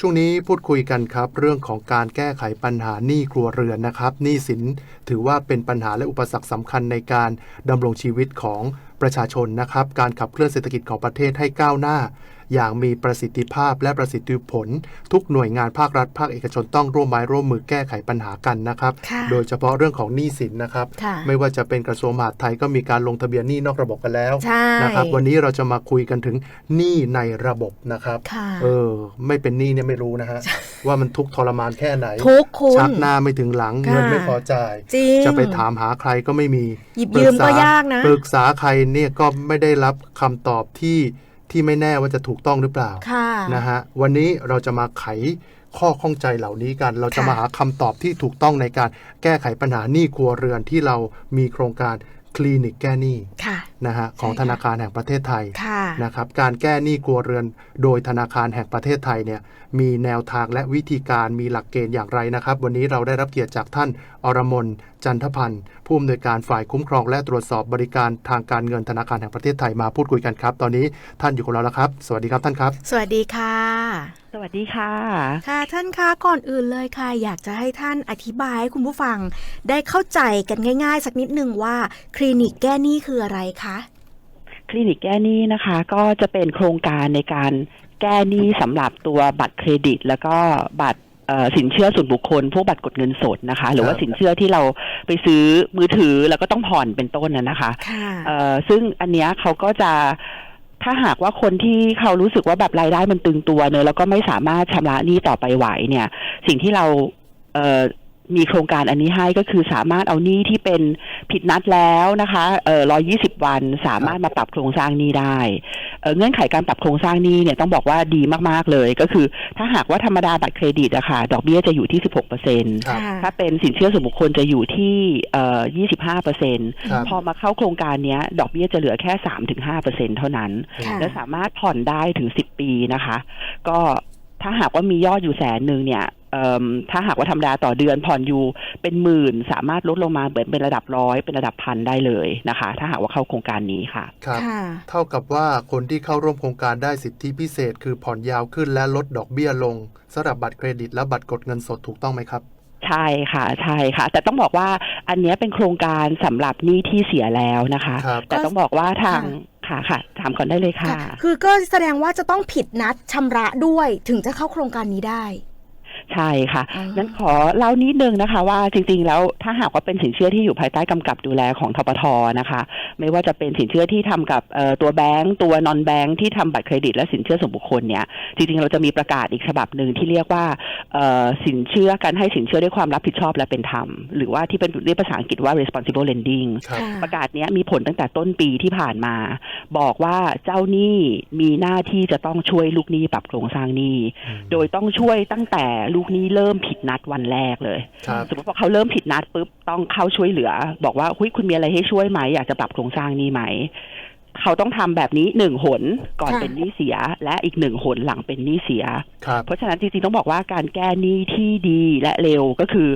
ช่วงนี้พูดคุยกันครับ เรื่องของการแก้ไขปัญหาหนี้ครัวเรือนนะครับหนี้สินถือว่าเป็นปัญหาและอุปสรรคสำคัญในการดำรงชีวิตของประชาชนนะครับ การขับเคลื่อนเศรษฐกิจของประเทศให้ก้าวหน้า อย่างมีประสิทธิภาพและประสิทธิผล ทุกหน่วยงานภาครัฐภาคเอกชนต้องร่วมไม้ร่วมมือแก้ไขปัญหากันนะครับค่ะโดยเฉพาะเรื่องของหนี้สินนะครับค่ะไม่ว่าจะเป็นกระทรวงมหาดไทยก็มีการลงทะเบียนหนี้นอกระบบกันแล้วใช่นะครับ วันนี้เราจะมาคุยกันถึงหนี้ในระบบนะครับค่ะเออไม่เป็นหนี้เนี่ยไม่รู้นะฮะว่ามันทุกข์ทรมานแค่ไหนทุกคุณชักหน้าไม่ถึงหลังค่ะเงินไม่พอจ่ายจริงจะไปถามหาใครก็ไม่มีหยิบยืมปรึษก็ยากนะปรึกษาใครเนี่ยก็ไม่ได้รับคำตอบที่ ที่ไม่แน่ว่าจะถูกต้องหรือเปล่าค่ะนะฮะวันนี้เราจะมาไขข้อข้องใจเหล่านี้กัน เราจะค่ะมาหาคำตอบที่ถูกต้องในการแก้ไขปัญหาหนี้ครัวเรือนที่เรามีโครงการคลินิกแก้หนี้ค่ะนะฮะของใช่ค่ะธนาคารแห่งประเทศไทยค่ะนะครับการแก้หนี้ครัวเรือนโดยธนาคารแห่งประเทศไทยเนี่ยมีแนวทางและวิธีการมีหลักเกณฑ์อย่างไรนะครับ วันนี้เราได้รับเกียรติจากท่านอรมนจันทพันธ์ผู้อำนวยการฝ่ายคุ้มครอง และตรวจสอบบริการทางการเงินธนาคารแห่งประเทศไทยมาพูดคุยกันครับ ตอนนี้ท่านอยู่กับเราแล้วครับ สวัสดีครับท่านครับ สวัสดีค่ะ สวัสดีค่ะ ค่ะท่านคะก่อนอื่นเลยค่ะ อยากจะให้ท่านอธิบายให้คุณผู้ฟัง ได้เข้าใจกันง่าย ๆ สักนิดหนึ่งว่าคลินิกแก้หนี้คืออะไรคะ คลินิกแก้หนี้นะคะ ก็จะเป็นโครงการในการแก้หนี้สำหรับตัวบัตรเครดิต แล้วก็บัตรเอ่อสินเชื่อส่วนบุคคล พวกบัตรกดเงินสดนะคะ หรือว่าสินเชื่อที่เราไปซื้อมือถือแล้วก็ต้องผ่อนเป็นต้นนะนะคะค่ะเอ่อซึ่งอันเนี้ยเขาก็จะถ้าหากว่าคนที่เขารู้สึกว่าแบบรายได้มันตึงตัวเนอะแล้วก็ไม่สามารถชำระหนี้ต่อไปไหวเนี่ย สิ่งที่เราเอ่อ มีโครงการอันนี้ให้ก็คือสามารถเอาหนี้ที่เป็นผิดนัดแล้วนะคะเอ่อ120วันสามารถมาปรับโครงสร้างหนี้ได้เอ่อเงื่อนไขการปรับโครงสร้างหนี้เนี่ยต้องบอกว่าดีมากๆเลย ก็คือถ้าหากว่าธรรมดาบัตรเครดิตอะค่ะดอกเบี้ยจะอยู่ที่16เปอร์เซ็นต์ครับค่ะถ้าเป็นสินเชื่อส่วนบุคคลจะอยู่ที่เอ่อ25เปอร์เซ็นต์ครับพอมาเข้าโครงการเนี้ย ดอกเบี้ยจะเหลือแค่3-5ถึงเปอร์เซ็นเท่านั้นค่ะและสามารถผ่อนได้ถึง10ปีนะคะ ก็ถ้าหากว่ามียอดอยู่แสนหนึ่งเนี่ยเอิ่ม ถ้าหากว่าธรรมดาต่อเดือนผ่อนอยู่เป็นหมื่นสามารถลดลงมาเป็นเป็นระดับร้อยเป็นระดับพันได้เลยนะคะ ถ้าหากว่าเข้าโครงการนี้ค่ะครับค่ะเท่ากับว่าคนที่เข้าร่วมโครงการได้สิทธิพิเศษ คือผ่อนยาวขึ้นและลดดอกเบี้ยลงสำหรับบัตรเครดิต และบัตรกดเงินสดถูกต้องไหมครับใช่ค่ะใช่ค่ะ แต่ต้องบอกว่าอันเนี้ยเป็นโครงการสำหรับหนี้ที่เสียแล้วนะคะครับแต่ต้องบอกว่าทางค่ะค่ะถามก่อนได้เลยค่ะ คือก็แสดงว่าจะต้องผิดนัดชำระด้วยถึงจะเข้าโครงการนี้ได้ ใช่ค่ะอ๋อนั้นขอเล่านิดนึงนะคะ ว่าจริงๆแล้วถ้าหากว่าเป็นสินเชื่อที่อยู่ภายใต้กำกับดูแลของทปทนะคะ ไม่ว่าจะเป็นสินเชื่อที่ทำกับเอ่อตัวแบงก์ตัวนอนแบงก์ที่ทำบัตรเครดิตและสินเชื่อส่วนบุคคลเนี่ยจริงๆเราจะมีประกาศอีกฉบับหนึ่งที่เรียกว่าเอ่อสินเชื่อการให้สินเชื่อด้วยความรับผิดชอบและเป็นธรรม หรือว่าที่เป็นเรียกภาษาอังกฤษว่า responsible lending ครับค่ะประกาศเนี้ยมีผลตั้งแต่ต้นปีที่ผ่านมา บอกว่าเจ้าหนี้มีหน้าที่จะต้องช่วยลูกหนี้ปรับโครงสร้างหนี้ โดยต้องช่วยตั้งแต่ลูกหนี้เริ่มผิดนัดวันแรกเลย ครับ สมมติพอเขาเริ่มผิดนัดปุ๊บต้องเข้าช่วยเหลือ บอกว่าหุยคุณมีอะไรให้ช่วยไหมอยากจะปรับโครงสร้างหนี้ไหมเขาต้องทำแบบนี้หนึ่งหนก่อนค่ะ เป็นหนี้เสีย และอีกหนึ่งหนหลังเป็นหนี้เสีย ครับ เพราะฉะนั้นจริงๆต้องบอกว่าการแก้หนี้ที่ดีและเร็วก็คือ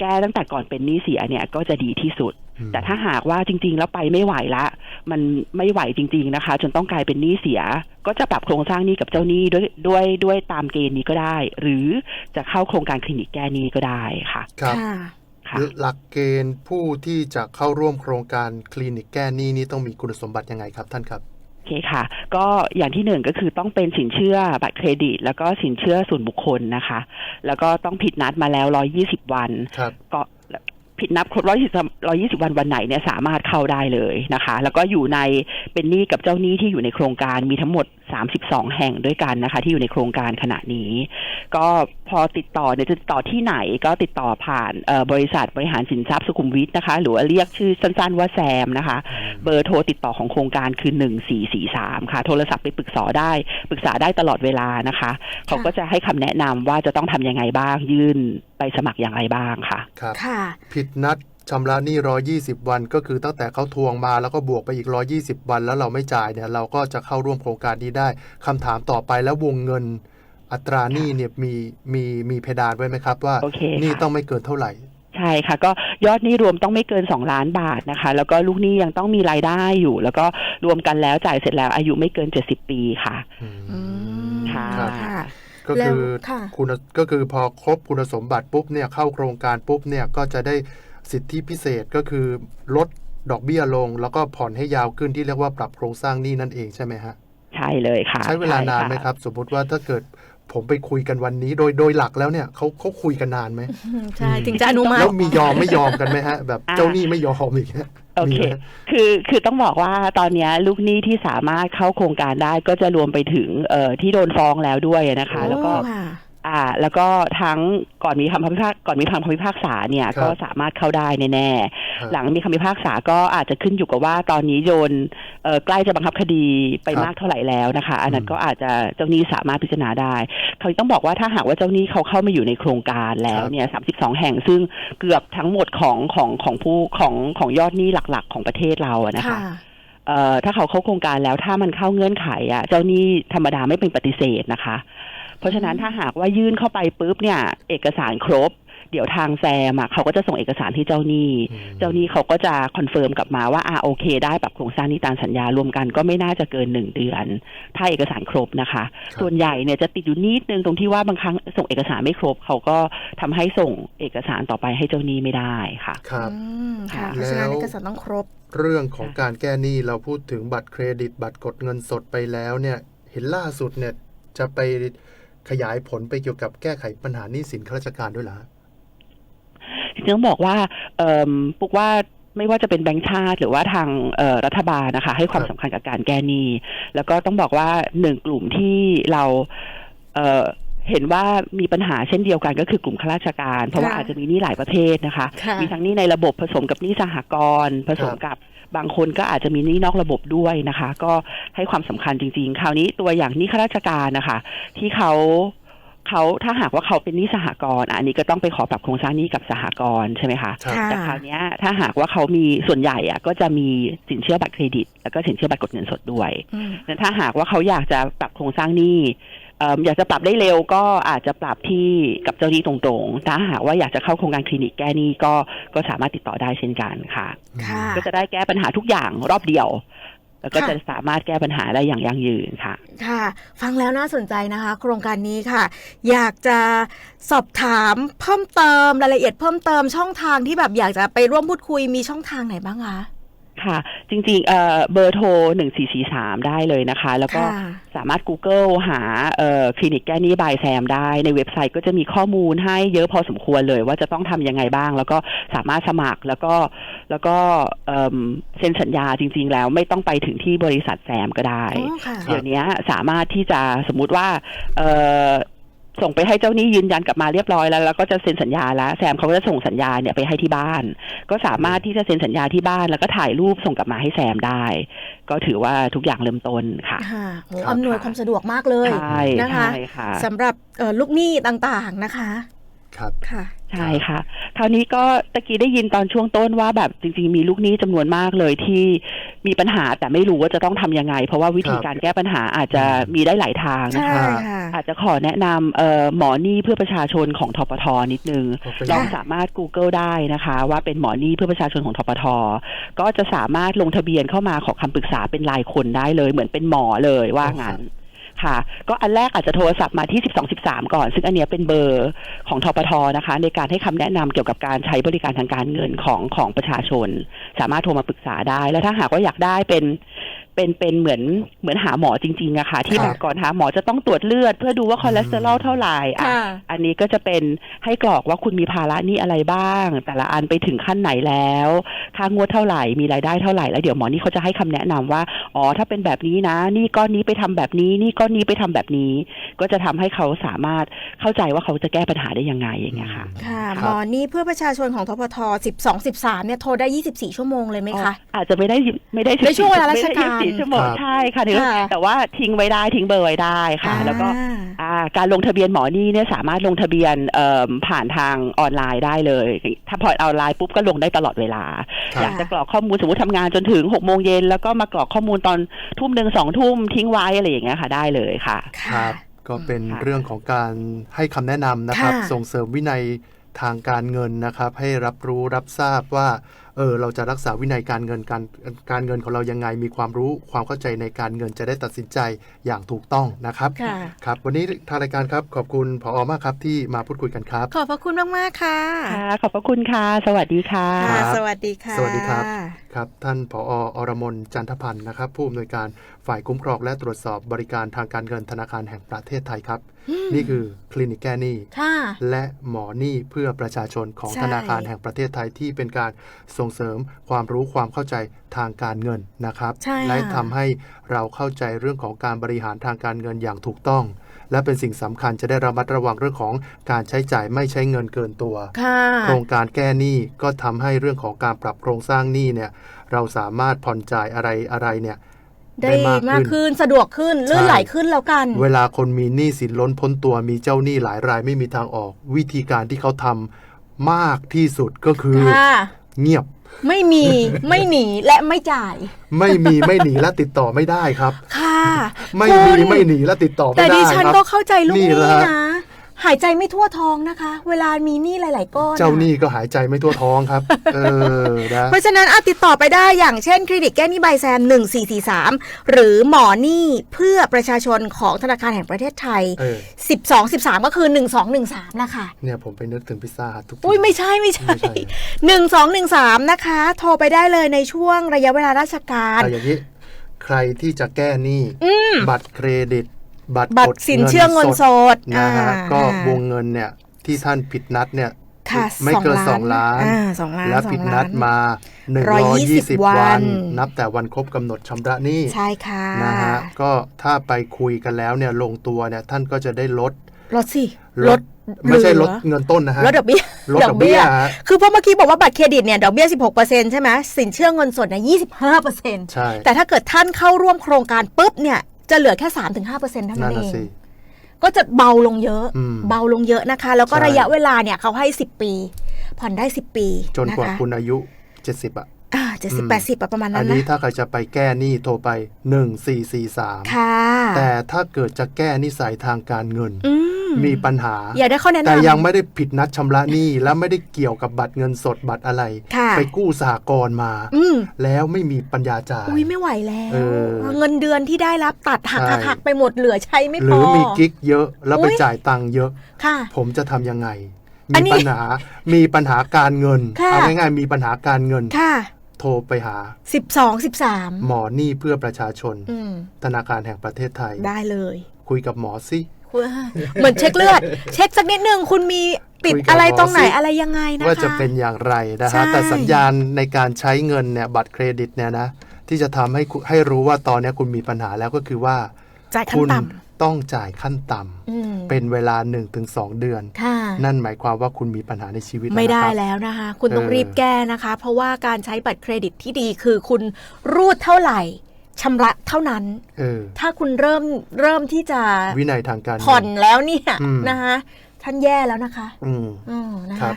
แก้ตั้งแต่ก่อนเป็นหนี้เสียเนี่ยก็จะดีที่สุดอืม แต่ถ้าหากว่าจริง ๆ แล้วไปไม่ไหวละ มันไม่ไหวจริง ๆนะคะ จนต้องกลายเป็นหนี้เสีย ก็จะปรับโครงสร้างหนี้กับเจ้าหนี้ด้วยด้วยด้วยตามเกณฑ์นี้ก็ได้ หรือจะเข้าโครงการคลินิกแก้หนี้ก็ได้ค่ะ ครับค่ะค่ะหลักเกณฑ์ผู้ที่จะเข้าร่วมโครงการคลินิกแก้หนี้นี่ต้องมีคุณสมบัติยังไงครับท่านครับโอเคค่ะ ก็อย่างที่หนึ่งก็คือต้องเป็นสินเชื่อบัตรเครดิต แล้วก็สินเชื่อส่วนบุคคลนะคะ แล้วก็ต้องผิดนัดมาแล้ว120วันครับก็ ผิดนับครบร้อยยี่สิบวันวันไหนเนี่ยสามารถเข้าได้เลยนะคะ แล้วก็อยู่ในเป็นหนี้กับเจ้าหนี้ที่อยู่ในโครงการมีทั้งหมด 32 แห่งด้วยกันนะคะ ที่อยู่ในโครงการขณะนี้ ก็พอติดต่อเนี่ยจะติดต่อที่ไหนก็ติดต่อผ่านเอ่อบริษัทบริหารสินทรัพย์สุขุมวิทนะคะ หรือว่าเรียกชื่อสั้นๆว่าแซมนะคะ เบอร์โทรติดต่อของโครงการคือ 1443 ค่ะ โทรศัพท์ไปปรึกษาได้ปรึกษาได้ตลอดเวลานะคะ เขาก็จะให้คำแนะนำว่าจะต้องทำยังไงบ้างยื่นไปสมัครอย่างไรบ้างค่ะ ครับค่ะผิดนัด ชำระหนี้120วัน ก็คือตั้งแต่เขาทวงมาแล้วก็บวกไปอีก120วัน แล้วเราไม่จ่ายเนี่ยเราก็จะเข้าร่วมโครงการนี้ได้คำถามต่อไปแล้ววงเงินอัตราหนี้เนี่ยมีมีมีเพดานไว้ไหมครับ ว่าโอเคหนี่ค่ะต้องไม่เกินเท่าไหร่ใช่ค่ะก็ยอดหนี้รวมต้องไม่เกิน 2 ล้านบาทนะคะ แล้วก็ลูกหนี้ยังต้องมีรายได้อยู่ แล้วก็รวมกันแล้วจ่ายเสร็จแล้วอายุไม่เกิน 70 ปีค่ะอืมอืมค่ะครับค่ะก็คือแล้วค่ะคุณก็คือพอครบคุณสมบัติปุ๊บเนี่ยเข้าโครงการปุ๊บเนี่ยก็จะได้ สิทธิพิเศษก็คือลดดอกเบี้ยลง แล้วก็ผ่อนให้ยาวขึ้นที่เรียกว่าปรับโครงสร้างหนี้นั่นเองใช่ไหมฮะใช่เลยค่ะ ใช้เวลานานไหมใช่ะครับ สมมติว่าถ้าเกิดผมไปคุยกันวันนี้โดยโดยหลักแล้วเนี่ยเขาเขาคุยกันนานไหมใช่ถึงจะอนุมัติแล้วมียอมไม่ยอมกันไหมฮะ แบบอ่าเจ้าหนี้ไม่ยอมอย่างเงี้ยโอเคมีไหมคือคือต้องบอกว่าตอนเนี้ยลูกหนี้ที่สามารถเข้าโครงการได้ก็จะรวมไปถึงเอ่อที่โดนฟ้องแล้วด้วยนะคะ แล้วก็โอ้ค่ะอ่า แล้วก็ทั้งก่อนมีคำพิพากก่อนมีคำพิพากษาเนี่ยครับก็สามารถเข้าได้แน่ครับๆหลังมีคำพิพากษาก็อาจจะขึ้นอยู่กับว่าตอนนี้โดนเอ่อใกล้จะบังคับคดีไปครับมากเท่าไหร่แล้วนะคะ อันนั้นอืมก็อาจจะเจ้าหนี้สามารถพิจารณาได้เขาต้องบอกว่าถ้าหากว่าเจ้าหนี้เขาเข้ามาอยู่ในโครงการแล้วเนี่ย32แห่งซึ่งเกือบทั้งหมดของของของผู้ของของยอดหนี้หลักๆ ของประเทศเราอะนะคะค่ะเอ่อถ้าเขาเข้าโครงการแล้วถ้ามันเข้าเงื่อนไขอะเจ้าหนี้ธรรมดาไม่เป็นปฏิเสธนะคะ เพราะฉะนั้นอืมถ้าหากว่ายื่นเข้าไปปุ๊บเนี่ยเอกสารครบ เดี๋ยวทางแซมอะเขาก็จะส่งเอกสารที่เจ้าหนี้อืมเจ้าหนี้เขาก็จะคอนเฟิร์มกลับมาว่าอ่าโอเค ได้ปรับโครงสร้างหนี้ตามสัญญารวมกันก็ไม่น่าจะเกินหนึ่งเดือน ถ้าเอกสารครบนะคะครับส่วนใหญ่เนี่ยจะติดอยู่นิดนึงตรงที่ว่าบางครั้งส่งเอกสารไม่ครบ เขาก็ทำให้ส่งเอกสารต่อไปให้เจ้าหนี้ไม่ได้ค่ะครับอืมค่ะค่ะเพราะฉะนั้นแล้วเอกสารต้องครบ เรื่องของการแก้หนี้เราพูดถึงบัตรเครดิต บัตรกดเงินสดไปแล้วเนี่ย เห็นล่าสุดเนี่ยจะไป ขยายผลไปเกี่ยวกับแก้ไขปัญหาหนี้สินข้าราชการด้วยเหรอฮะจริงๆต้องบอกว่าเอิ่มปุกว่าไม่ว่าจะเป็นแบงก์ชาติ หรือว่าทางเอ่อรัฐบาลนะคะ ให้ความครับสำคัญกับการแก้หนี้แล้วก็ต้องบอกว่าหนึ่งกลุ่มที่เราเอ่อเห็นว่ามีปัญหาเช่นเดียวกันก็คือกลุ่มข้าราชการ เพราะว่าค่ะอาจจะมีหนี้หลายประเภทนะคะค่ะมีทั้งหนี้ในระบบผสมกับหนี้สหกรณ์ผสมครับกับ บางคนก็อาจจะมีหนี้นอกระบบด้วยนะคะ ก็ให้ความสำคัญจริง ๆ คราวนี้ตัวอย่างหนี้ข้าราชการนะคะ ที่เขาเขาถ้าหากว่าเขาเป็นหนี้สหกรณ์อะอันนี้ก็ต้องไปขอปรับโครงสร้างหนี้กับสหกรณ์ใช่ไหมคะครับค่ะแต่คราวเนี้ยถ้าหากว่าเขามีส่วนใหญ่อะก็จะมีสินเชื่อบัตรเครดิต แล้วก็สินเชื่อบัตรกดเงินสดด้วยอืมงั้นถ้าหากว่าเขาอยากจะปรับโครงสร้างหนี้เอิ่มอยากจะปรับได้เร็วก็อาจจะปรับที่กับเจ้าหนี้ตรงๆแต่ถ้าหากว่าอยากจะเข้าโครงการคลินิกแก้หนี้ก็ก็สามารถติดต่อได้เช่นกันค่ะค่ะก็จะได้แก้ปัญหาทุกอย่างรอบเดียว แล้วก็ค่ะจะสามารถแก้ปัญหาได้อย่างยั่งยืนค่ะ ค่ะ ฟังแล้วน่าสนใจนะคะ โครงการนี้ค่ะ อยากจะสอบถามเพิ่มเติมรายละเอียดเพิ่มเติมช่องทางที่แบบอยากจะไปร่วมพูดคุยมีช่องทางไหนบ้างคะ ค่ะ จริงๆเอ่อเบอร์โทร1443ได้เลยนะคะ แล้วก็ค่ะ สามารถ Google หาเอ่อคลินิกแก้หนี้บายแซมได้ในเว็บไซต์ก็จะมีข้อมูลให้เยอะพอสมควรเลยว่าจะต้องทำยังไงบ้าง แล้วก็สามารถสมัครแล้วก็แล้วก็เอิ่มเซ็นสัญญาจริง ๆ แล้วไม่ต้องไปถึงที่บริษัทแซมก็ได้ อ๋อค่ะครับเดี๋ยวนี้สามารถที่จะสมมุติว่าเอ่อ ส่งไปให้เจ้าหนี้ยืนยันกลับมาเรียบร้อยแล้วแล้วก็จะเซ็นสัญญาแล้วแซมเขาก็จะส่งสัญญาเนี่ยไปให้ที่บ้าน ก็สามารถที่จะเซ็นสัญญาที่บ้านแล้วก็ถ่ายรูปส่งกลับมาให้แซมได้ ก็ถือว่าทุกอย่างเริ่มต้นค่ะค่ะโหครับอำนวยความสะดวกมากเลยใช่นะคะใช่ค่ะสำหรับเอ่อลูกหนี้ต่างๆนะคะ ครับ ค่ะ ใช่ค่ะ คราวนี้ก็ตะกี้ได้ยินตอนช่วงต้นว่าแบบจริง ๆ มีลูกหนี้จำนวนมากเลยที่มีปัญหาแต่ไม่รู้ว่าจะต้องทำยังไง เพราะว่าวิธีครับการแก้ปัญหาอาจจะมีได้หลายทางนะใช่คะค่ะอาจจะขอแนะนำเอ่อหมอหนี้เพื่อประชาชนของทปทนิดนึงก็เป็นลองสามารถ Google ได้นะคะ ว่าเป็นหมอหนี้เพื่อประชาชนของทปทก็จะสามารถลงทะเบียนเข้ามาขอคำปรึกษาเป็นรายคนได้เลย เหมือนเป็นหมอเลยว่างั้น ค่ะ ก็อันแรกอาจจะโทรศัพท์มาที่ 1213 ก่อน ซึ่งอันเนี้ยเป็นเบอร์ของทปทนะคะ ในการให้คำแนะนำเกี่ยวกับการใช้บริการทางการเงินของของประชาชน สามารถโทรมาปรึกษาได้ แล้วถ้าหากว่าอยากได้เป็น เป็นเป็นเหมือนเหมือนหาหมอจริงๆอะค่ะ ที่คแบรับบก่อนหาหมอจะต้องตรวจเลือด เพื่อดูว่าคอเลสเตอรอลเท่าไหร่อะค่ะอันนี้ก็จะเป็นให้กรอกว่าคุณมีภาระหนี้อะไรบ้าง แต่ละอันไปถึงขั้นไหนแล้วค่างวดเท่าไหร่มีรายได้เท่าไหร่แล้วเดี๋ยวหมอนี่เขาจะให้คำแนะนำว่าอ๋อถ้าเป็นแบบนี้นะ นี่ก้อนนี้ไปทำแบบนี้ นี่ก้อนนี้ไปทำแบบนี้ ก็จะทำให้เขาสามารถเข้าใจว่าเขาจะแก้ปัญหาได้ยังไงอย่างเงี้ยค่ะค่ะครับหมอนี่เพื่อประชาชนของทปท12 13เนี่ยโทรได้ 24 ชั่วโมงเลยไหมคะอาจจะไม่ได้ไม่ได้ในช่วงเวลาราชการไม่ได้24ชั่วโมงครับใช่ค่ะนี่ก็ค่ะแต่ว่าทิ้งไว้ได้ทิ้งเบอร์ไว้ได้ค่ะ แล้วก็อ่าอ่าการลงทะเบียนหมอนี่เนี่ยสามารถลงทะเบียนเอ่อผ่านทางออนไลน์ได้เลย ถ้าพอออนไลน์ปุ๊บก็ลงได้ตลอดเวลาครับอยากจะกรอกข้อมูลสมมติทำงานจนถึงหกโมงเย็นแล้วก็มากรอกข้อมูลตอนทุ่มหนึ่งสองทุ่มทิ้งไว้อะไรอย่างเงี้ยค่ะได้เลยค่ะคค่ะรับก็เป็นค่ะเรื่องของการให้คำแนะนำนะครับค่ะส่งเสริมวินัยทางการเงินนะครับ ให้รับรู้รับทราบว่า เออเราจะรักษาวินัยการเงินการการเงินของเรายังไงมีความรู้ความเข้าใจในการเงินจะได้ตัดสินใจอย่างถูกต้องนะครับค่ะครับ วันนี้ทางรายการครับขอบคุณผอมากครับที่มาพูดคุยกันครับ ขอบพระคุณมากๆค่ะค่ะขอบพระคุณค่ะ สวัสดีค่ะครัค่ะบสวัสดีค่ะ สวัสดีครับครับท่านผออรมนจันทพันธ์นะครับ ผู้อำนวยการฝ่ายคุ้มครองและตรวจสอบบริการทางการเงินธนาคารแห่งประเทศไทยครับ นี่คือคลินิกแก้หนี้ค่ะและหมอหนี้เพื่อประชาชนของใช่ธนาคารแห่งประเทศไทยที่เป็นการส่งเสริมความรู้ความเข้าใจทางการเงินนะครับใช่และค่ะทำให้เราเข้าใจเรื่องของการบริหารทางการเงินอย่างถูกต้อง และเป็นสิ่งสำคัญจะได้ระมัดระวังเรื่องของการใช้จ่ายไม่ใช้เงินเกินตัวค่ะโครงการแก้หนี้ก็ทำให้เรื่องของการปรับโครงสร้างหนี้เนี่ยเราสามารถผ่อนจ่ายอะไรอะไรเนี่ย ได้มากขึ้นสะดวกขึ้นลื่นไหลขึ้นแล้วกัน เวลาคนมีหนี้สินล้นพ้นตัวมีเจ้าหนี้หลายรายไม่มีทางออก วิธีการที่เขาทำมากที่สุดก็คือค่ะเงียบไม่มีไม่หนีและไม่จ่าย ไม่มีไม่หนีและติดต่อไม่ได้ครับ ค่ะ ไม่คุมีณไม่หนีและติดต่อไม่แต่ได้ดิฉันครับก็เข้าใจลูกหนี่นี้แหละฮะนะ หายใจไม่ทั่วท้องนะคะ เวลามีหนี้หลาย ๆ ก้อนอะเจ้าหนี้ก็หายใจไม่ทั่วท้องครับ เออนะเพราะฉะนั้นอาติดต่อไปได้อย่างเช่น คลินิกแก้หนี้ใบแซม 1443 หรือหมอหนี้เพื่อประชาชนของธนาคารแห่งประเทศไทย เออ 12 13 ก็คือ 1213 นะคะ เนี่ยผมไปนึกถึงพิซซ่าฮัททุกที อุ้ยไม่ใช่ไม่ใช่ ไม่ใช่ 1213 นะคะ โทรไปได้เลยในช่วงระยะเวลาราชการเอาอย่างนี้ ใครที่จะแก้หนี้บัตรเครดิต บัตรบัตกรดสินเชื่อเงินสดนะฮะอ่าก็วงเงินเนี่ยที่ท่านผิดนัดเนี่ยค่ะไม่เกินสสอองงล้าล้านนอ่าสองล้านและสองผิดล้านนัดมา120 120วัวันนนับแต่วันครบกำหนดชำระหนี้ใช่ค่ะนะฮะก็ถ้าไปคุยกันแล้วเนี่ยลงตัวเนี่ยท่านก็จะได้ลดลดสิลดไม่ใช่เหลอดเงินต้นนะฮะลดดอกเบี้ยลดดอกเบี้ยฮะคือเพราะเมื่อกี้บอกว่าบัตรเครดิตเนี่ยดอกเบี้ย 16%ใช่ไหมสินเชื่อเงินสดเนี่ย25%ใช่แต่ถ้าเกิดท่านเข้าร่วมโครงการปุ๊บเนี่ย จะเหลือแค่ 3-5%เท่านั่นั้นนเอน่ะงสิก็จะเบาลงเยอะอืมเบาลงเยอะนะคะ แล้วก็ใช่ระยะเวลาเนี่ยเขาให้ 10 ปี ผ่อนได้ 10 ปี จนกว่าะะคุณอายุ 70 อะอ่าเจ็ดสิบอืมแปดสิบประมาณอันั้นนนี้นะถ้าใครจะไปแก้หนี้โทรไป1443ค่ะแต่ถ้าเกิดจะแก้นิสัยทางการเงิน อื มมีปัญหา อยากได้ข้อแนะนำแต่ยังไม่ได้ผิดนัดชำระหนี้และไม่ได้เกี่ยวกับบัตรเงินสดบัตรอะไรค่ะไปกู้สหกรณ์มาอืมแล้วไม่มีปัญญาจ่ายอุ้ยไม่ไหวแล้วเออเงินเดือนที่ได้รับตัดหักใช่หักหักไปหมดเหลือใช้ไม่หพรืออมีกิ๊กเยอะแล้วอุ๊ไปยจ่ายตังค์เยอะค่ะ ผมจะทำยังไงอันมีนี้ปัญหามีปัญหาการเงินค่ะเอาง่ายๆมีปัญหาการเงินค่ะโทรไปหาสิบสองสิบสามหมอหนี้เพื่อประชาชนอืมธนาคารแห่งประเทศไทย ได้เลย คุยกับหมอสิคุณ เหมือนเช็คเลือด เช็คสักนิดนึงคุณมีติดคุยกับอะไรหมอตรงไหนสิอะไรยังไงนะคะว่าจะเป็นอย่างไรนะใช่ฮะแต่สัญญาณในการใช้เงินเนี่ยบัตรเครดิตเนี่ยนะที่จะทำให้คุณให้รู้ว่าตอนเนี้ยคุณมีปัญหาแล้วก็คือว่าจ่ายขั้นคุณต่ต้องจ่ายขั้นต่ำำอืมเป็นเวลา 1-2 เดือนค่ะนั่นหมายความว่าคุณมีปัญหาในชีวิตไม่ได้นะครับแล้วนะคะ คุณต้องเออรีบแก้นะคะ เพราะว่าการใช้บัตรเครดิตที่ดีคือคุณรูดเท่าไหร่ ชำระเท่านั้นเออถ้าคุณเริ่มเริ่มที่จะวินัยทางการเงิผ่อนแล้วเนี่ยอืมนะคะท่านแย่แล้วนะคะ อืมอืมนะครัคะบ